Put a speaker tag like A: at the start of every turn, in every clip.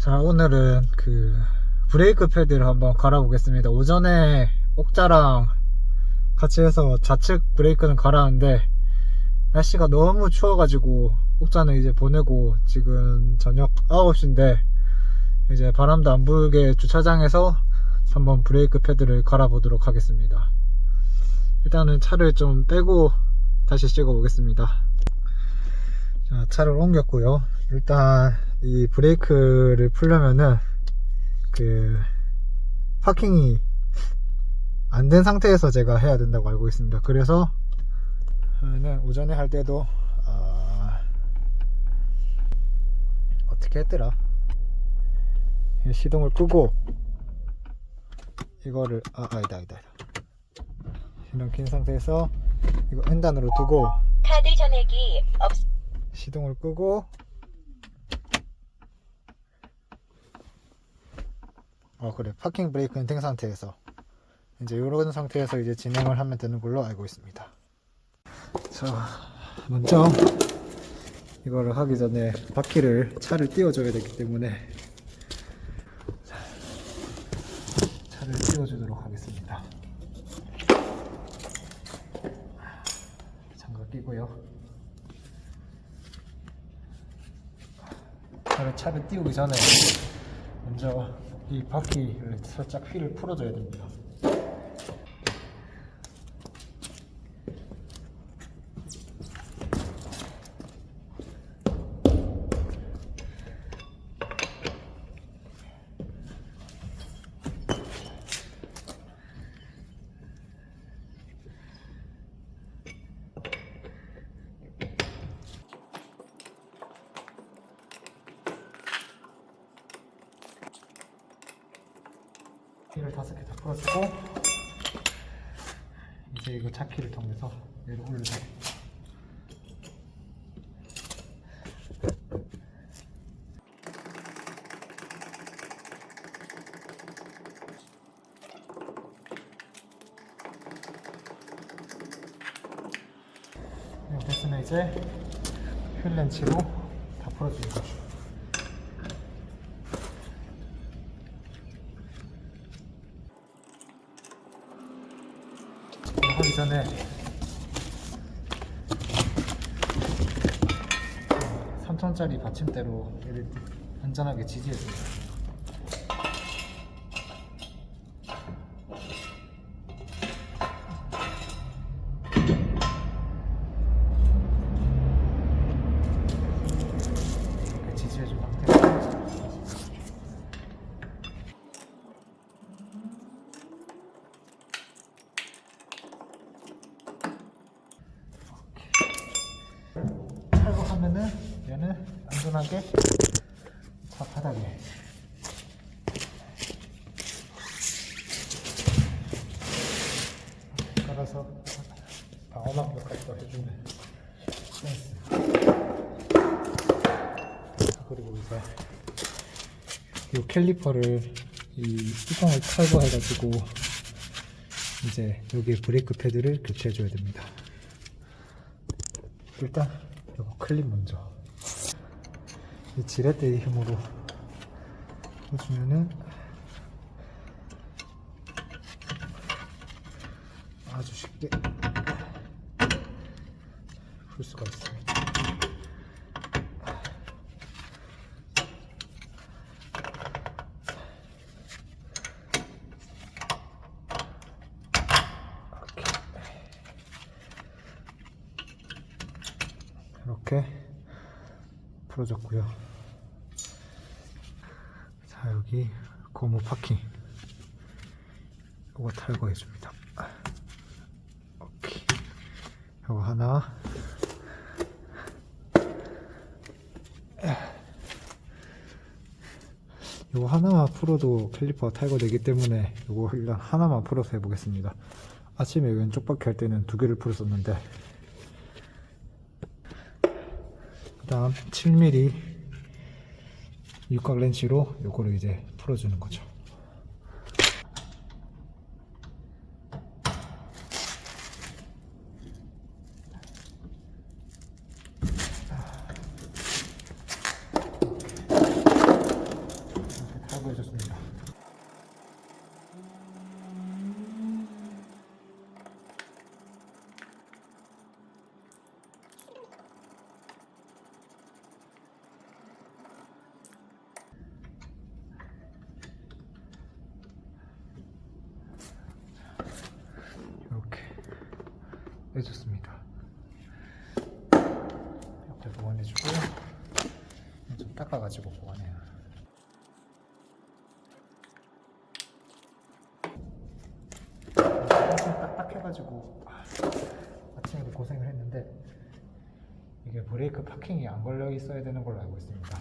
A: 자 오늘은 그 브레이크 패드를 한번 갈아보겠습니다. 오전에 옥자랑 같이 해서 좌측 브레이크는 갈았는데 날씨가 너무 추워가지고 옥자는 이제 보내고 지금 저녁 9시인데 이제 바람도 안 불게 주차장에서 한번 브레이크 패드를 갈아보도록 하겠습니다. 일단은 차를 좀 빼고 다시 찍어 보겠습니다. 자, 차를 옮겼고요. 일단 이 브레이크를 풀려면은 그 파킹이 안 된 상태에서 제가 해야 된다고 알고 있습니다. 그래서 오전에 할 때도 아, 어떻게 했더라? 시동을 끄고 이거를 아 아니다 아니다 아니다. 시동 킨 상태에서 이거 N단으로 두고
B: 카드 전액이 없,
A: 시동을 끄고 어 그래. 파킹 브레이크는 된 상태에서. 이제 이런 상태에서 이제 진행을 하면 되는 걸로 알고 있습니다. 자 먼저 이거를 하기 전에 바퀴를 차를 띄워줘야 되기 때문에 자, 차를 띄워주도록 하겠습니다. 장갑 끼고요. 차를 띄우기 전에 먼저 이 바퀴를 살짝 휠을 풀어줘야 됩니다. 휠을 다섯 개 다 풀어주고 이제 이거 차키를 통해서 얘를 올려줘. 이렇게 됐으면 이제 휠 렌치로 다 풀어주는 거죠. 이거 하기 전에 3톤짜리 받침대로 얘를 안전하게 지지해줍니 안전하게 차 바닥에 깔아서 방어막 역할도 해주는 센스 그리고 이제 이 캘리퍼를 이 뚜껑을 탈거해가지고 이제 여기 브레이크 패드를 교체해줘야 됩니다. 일단 요거 클립 먼저. 이 지렛대의 힘으로 해주면은 아주 쉽게 풀 수가 있습니다. 이렇게 풀어줬고요. 자 여기 고무 파킹 이거 탈거해 줍니다. 오케이. 이거 하나. 이거 하나만 풀어도 캘리퍼가 탈거되기 때문에 이거 일단 하나만 풀어서 해보겠습니다. 아침에 왼쪽 바퀴 할 때는 두 개를 풀었었는데 그 다음 7mm 육각 렌치로 요거를 이제 풀어주는 거죠 해줬습니다. 옆에 보관해주고 좀 닦아가지고 보관해요. 딱딱해가지고 아침에도 고생을 했는데 이게 브레이크 파킹이 안 걸려 있어야 되는 걸로 알고 있습니다.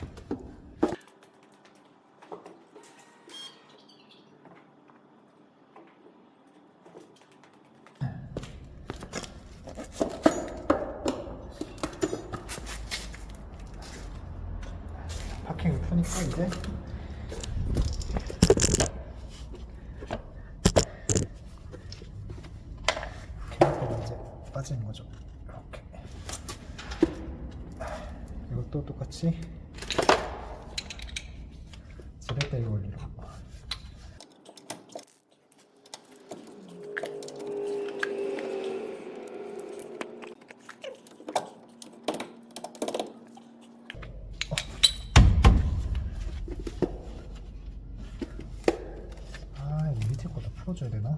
A: 푸니까 이제 이제 빠지는 거죠. 이렇게. 이것도 똑같이 지렛대기 원리로. 아, 이 밑에 것도 풀어줘야 되나?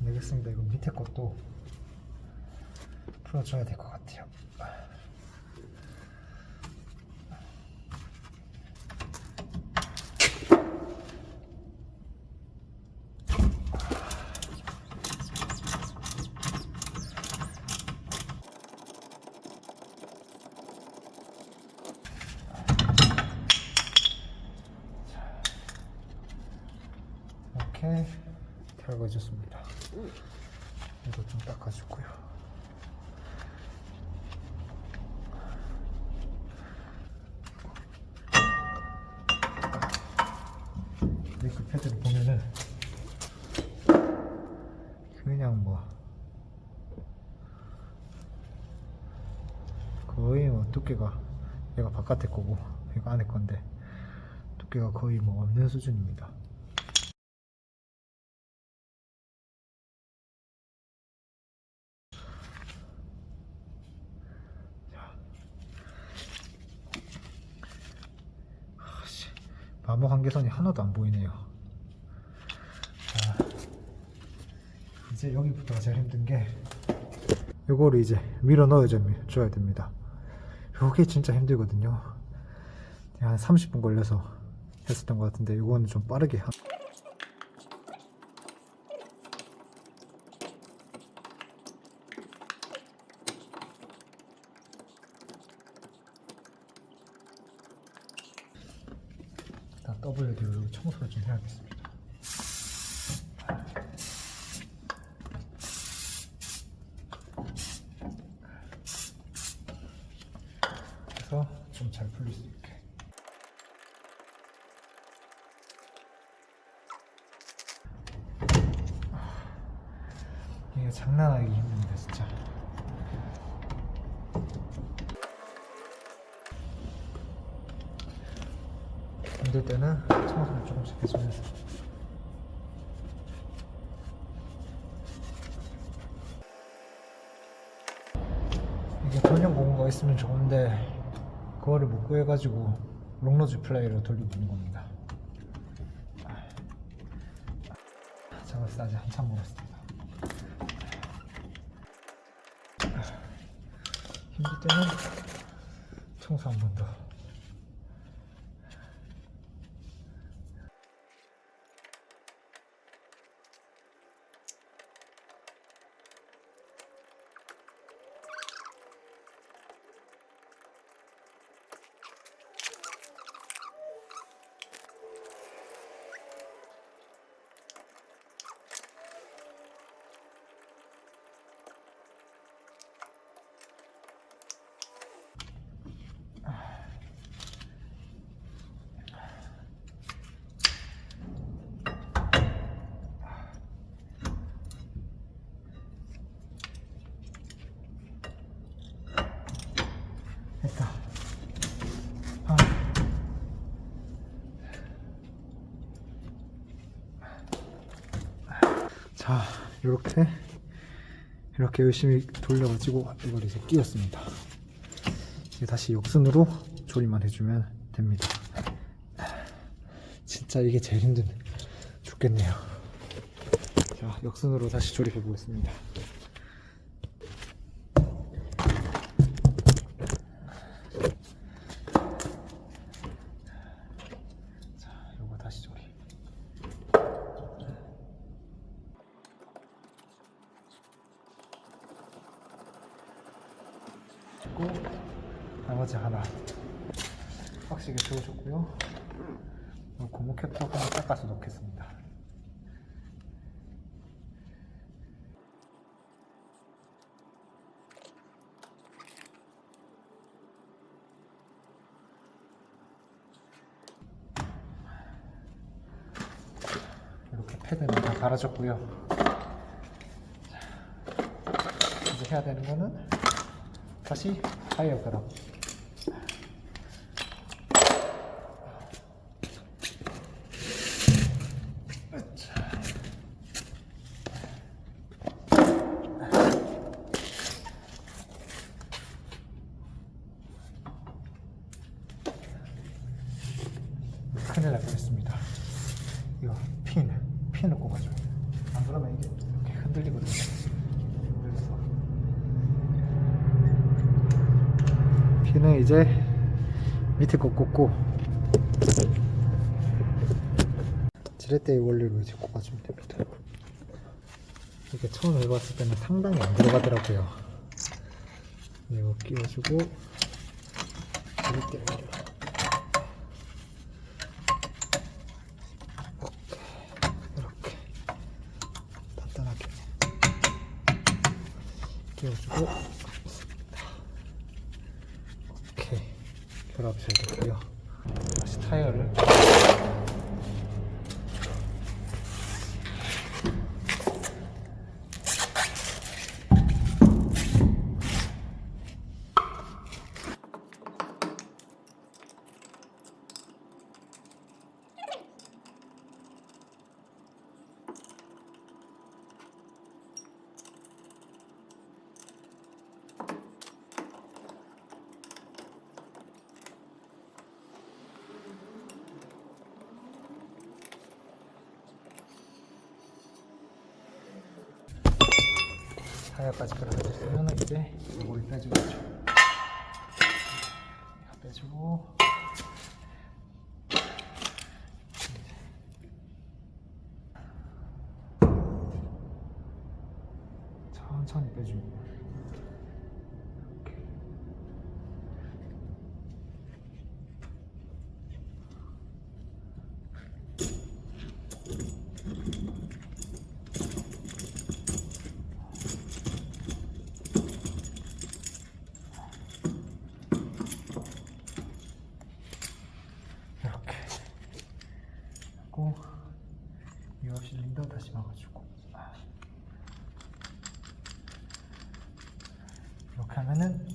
A: 안 되겠습니다. 이거 밑에 것도 풀어줘야 될 것 같아요. 이렇게 달궈줬습니다. 이거 좀 닦아주고요. 브레이크 패드를 보면은 그냥 뭐 거의 뭐 두께가 얘가 바깥에 거고 이거 안에 건데 두께가 거의 뭐 없는 수준입니다. 아씨, 마모 한계선이 하나도 안 보이네요. 자, 이제 여기부터가 제일 힘든 게 요거를 이제 밀어 넣어줘야 줘야 됩니다. 요게 진짜 힘들거든요. 한 30분 걸려서 했었던 것 같은데 요거는 좀 빠르게 하- 일단 WD 청소를 좀 해야겠습니다. 그래서 좀 잘 풀릴 수 있게. 이게 장난하기 힘듭니다, 진짜. 힘들 때는 청소를 조금씩 해주면서. 이게 전용 공구가 있으면 좋은데 그거를 못 구해가지고 롱로즈 플레이로 돌리고 있는 겁니다. 작업을 아직 한참 멀었습니다. 힘들 때는 청소 한 번 더. 됐다. 아. 자, 이렇게 이렇게 열심히 돌려가지고 이걸 이제 끼웠습니다. 이제 다시 역순으로 조립만 해주면 됩니다. 진짜 이게 제일 힘든 죽겠네요. 자, 역순으로 다시 조립해 보겠습니다. 자, 요거 다시 조립. 고 나머지 하나 확실히 세워줬고요. 이 고무 캡도 하나 닦아서 놓겠습니다. 이렇게 패드는 다 갈아줬고요. 자, 이제 해야 되는 거는 다시 타이어 그람. 큰일 날 뻔했습니다. 이거 핀, 핀을 꼽아줘요. 안 그러면 이게 이렇게 흔들리거든요. 그래서 핀은 이제 밑에 거 꽂고 지렛대의 원리로 이제 꼽아주면 됩니다. 이게 처음 해봤을 때는 상당히 안 들어가더라고요. 이거 끼워주고 지렛대를 올려. 이렇게 단단하게 끼워주고 오케이 잘 됐고요. 다시 타이어를 타이어까지 끌어가졌으면 이제 이걸 빼주겠죠. 빼주고. 천천히 빼줍니다 이렇게. 이렇게 하고 유압 실린더 다시 막아주고 이렇게 하면은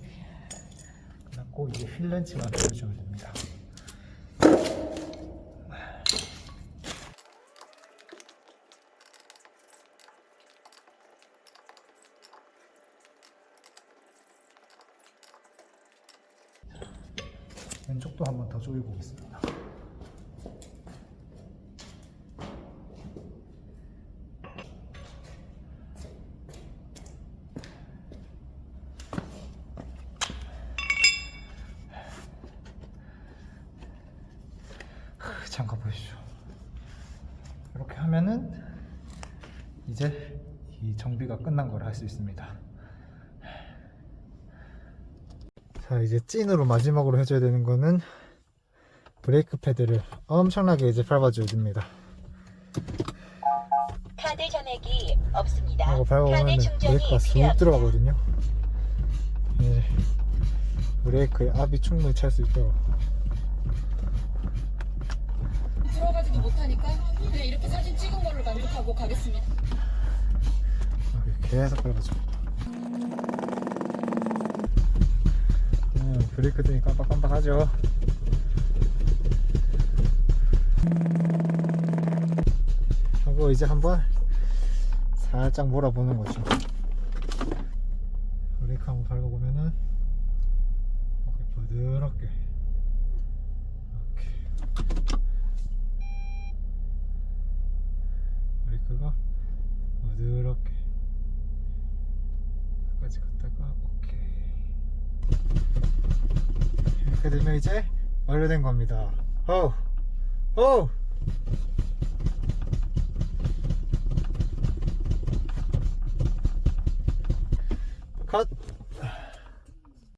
A: 끝났고 이제 휠렌치만 돌려주면 됩니다. 왼쪽도 한번 더 조여 보겠습니다 크, 잠깐 보시죠. 이렇게 하면은 이제 이 정비가 끝난 걸할수 있습니다. 자 이제 찐으로 마지막으로 해줘야 되는 거는 브레이크 패드를 엄청나게 이제 밟아줘야 됩니다.
B: 카드 전액이 없습니다.
A: 하고
B: 카드
A: 밟아보면 브레이크가 쑥. 들어가거든요. 이제 브레이크의 압이 충분히 찰 수 있도록
C: 들어가지도 못하니까 그냥 이렇게 사진 찍은 걸로 만족하고 가겠습니다.
A: 계속 밟아줘. 음, 브레이크 등이 깜빡깜빡하죠. 하고 이제 한번 살짝 몰아보는 거죠. 브레이크 한번 밟아보면은 이렇게 부드럽게 이렇게 브레이크가 되면 이제 완료된 겁니다. 호! 호!